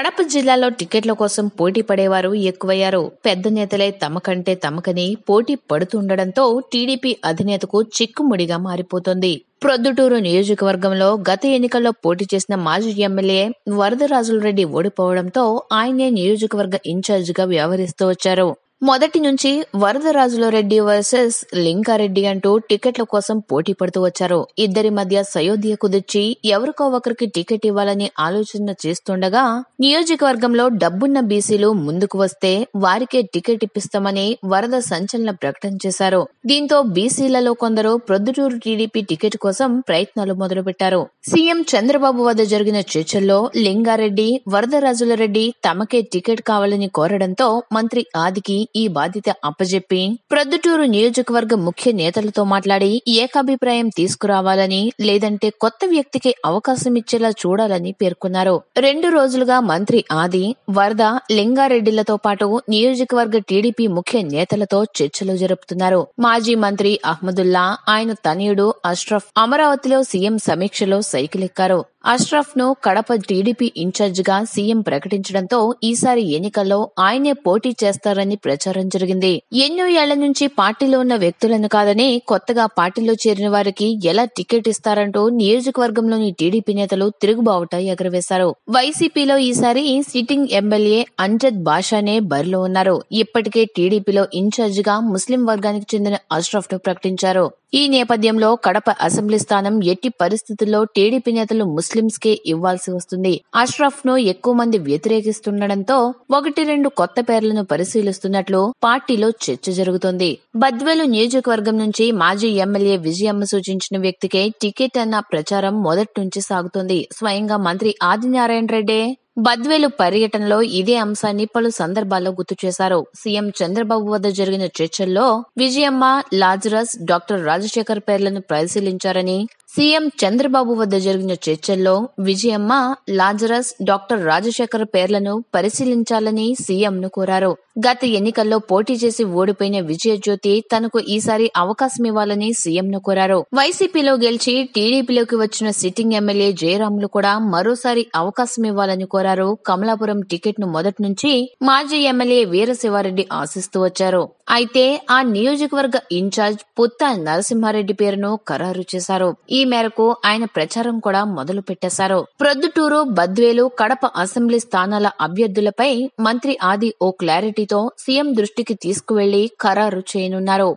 కడప జిల్లాలో టికెట్ల కోసం పోటీ పడేవారు ఎక్కువయ్యారు. పెద్ద నేతలే తమకంటే తమకని పోటీ పడుతుండటంతో టీడీపీ అధినేతకు చిక్కుముడిగా మారిపోతోంది. ప్రొద్దుటూరు నియోజకవర్గంలో గత ఎన్నికల్లో పోటీ చేసిన మాజీ ఎమ్మెల్యే వరదరాజులరెడ్డి ఓడిపోవడంతో ఆయనే నియోజకవర్గ ఇన్ఛార్జిగా వ్యవహరిస్తూ వచ్చారు. మొదటి నుంచి వరదరాజులరెడ్డి వర్సెస్ లింకారెడ్డి అంటూ టికెట్ల కోసం పోటీ పడుతూ వచ్చారు. ఇద్దరి మధ్య సయోధ్య కుదిర్చి ఎవరికో ఒకరికి టికెట్ ఇవ్వాలని ఆలోచన చేస్తుండగా నియోజకవర్గంలో డబ్బున్న బీసీలు ముందుకు వస్తే వారికే టికెట్ ఇప్పిస్తామని వరద సంచలన ప్రకటన చేశారు. దీంతో బీసీలలో కొందరు ప్రొద్దుటూరు టీడీపీ టికెట్ కోసం ప్రయత్నాలు మొదలుపెట్టారు. సీఎం చంద్రబాబు వద్ద జరిగిన చర్చల్లో లింగారెడ్డి వరదరాజులరెడ్డి తమకే టికెట్ కావాలని కోరడంతో మంత్రి ఆదికి ఈ బాధ్యత అప్పజెప్పి ప్రొద్దుటూరు నియోజకవర్గ ముఖ్య నేతలతో మాట్లాడి ఏకాభిప్రాయం తీసుకురావాలని లేదంటే కొత్త వ్యక్తికి అవకాశం ఇచ్చేలా చూడాలని పేర్కొన్నారు. రెండు రోజులుగా మంత్రి ఆది వరద లింగారెడ్డిలతో పాటు నియోజకవర్గ టీడీపీ ముఖ్య నేతలతో చర్చలు జరుపుతున్నారు. మాజీ మంత్రి అహ్మదుల్లా ఆయన తనయుడు అష్రఫ్ అమరావతిలో సీఎం సమీక్షలో సైకిల్ ఎక్కారు అష్రఫ్ను కడప టీడీపీ ఇన్ఛార్జ్గా సీఎం ప్రకటించడంతో ఈసారి ఎన్నికల్లో ఆయనే పోటీ చేస్తారని ప్రచారం జరిగింది. ఎన్నో ఏళ్ళ నుంచి పార్టీలో ఉన్న వ్యక్తులను కాదని కొత్తగా పార్టీలో చేరిన వారికి ఎలా టికెట్ ఇస్తారంటూ నియోజకవర్గంలోని టీడీపీ నేతలు తిరుగుబావుట ఎగరవేశారు. వైసీపీలో ఈసారి సిట్టింగ్ ఎమ్మెల్యే అంజద్ బాషానే బరిలో ఉన్నారు. ఇప్పటికే టీడీపీలో ఇన్ఛార్జిగా ముస్లిం వర్గానికి చెందిన అష్రఫ్ను ప్రకటించారు. ఈ నేపథ్యంలో కడప అసెంబ్లీ స్థానం ఎట్టి పరిస్థితుల్లో టీడీపీ నేతలు ముస్లిం కే ఇవ్వాల్సి వస్తుంది. అష్రఫ్ను ఎక్కువ మంది వ్యతిరేకిస్తుండటంతో ఒకటి రెండు కొత్త పేర్లను పరిశీలిస్తున్నట్లు పార్టీలో చర్చ జరుగుతోంది. బద్వేలు నియోజకవర్గం నుంచి మాజీ ఎమ్మెల్యే విజయమ్మ సూచించిన వ్యక్తికే టికెట్ అన్న ప్రచారం మొదటి నుంచి సాగుతోంది. స్వయంగా మంత్రి ఆదినారాయణ రెడ్డే బద్వేలు పర్యటనలో ఇదే అంశాన్ని పలు సందర్భాల్లో గుర్తు చేశారు. సీఎం చంద్రబాబు వద్ద జరిగిన చర్చల్లో విజయమ్మ లాజరస్ డాక్టర్ రాజశేఖర్ పేర్లను పరిశీలించారని సీఎం చంద్రబాబు వద్ద జరిగిన చర్చల్లో విజయమ్మ లాజరస్ డాక్టర్ రాజశేఖర్ పేర్లను పరిశీలించాలని సీఎంను కోరారు. గత ఎన్నికల్లో పోటీ చేసి ఓడిపోయిన విజయజ్యోతి తనకు ఈసారి అవకాశం ఇవ్వాలని సీఎం ను కోరారు. వైసీపీలో గెలిచి టీడీపీలోకి వచ్చిన సిట్టింగ్ ఎమ్మెల్యే జయరాములు కూడా మరోసారి అవకాశం ఇవ్వాలని కోరారు. కమలాపురం టికెట్ను మొదటి నుంచి మాజీ ఎమ్మెల్యే వీరశివారెడ్డి ఆశిస్తూ వచ్చారు. అయితే ఆ నియోజకవర్గ ఇన్ఛార్జ్ పుత్త నరసింహారెడ్డి పేరును ఖరారు చేశారు. ఈ మేరకు ఆయన ప్రచారం కూడా మొదలు పెట్టేశారు. ప్రొద్దుటూరు బద్వేలు కడప అసెంబ్లీ స్థానాల అభ్యర్థులపై మంత్రి ఆది ఓ క్లారిటీ క్లారిటీతో సీఎం దృష్టికి తీసుకువెళ్ళి ఖరారు చేయనున్నారు.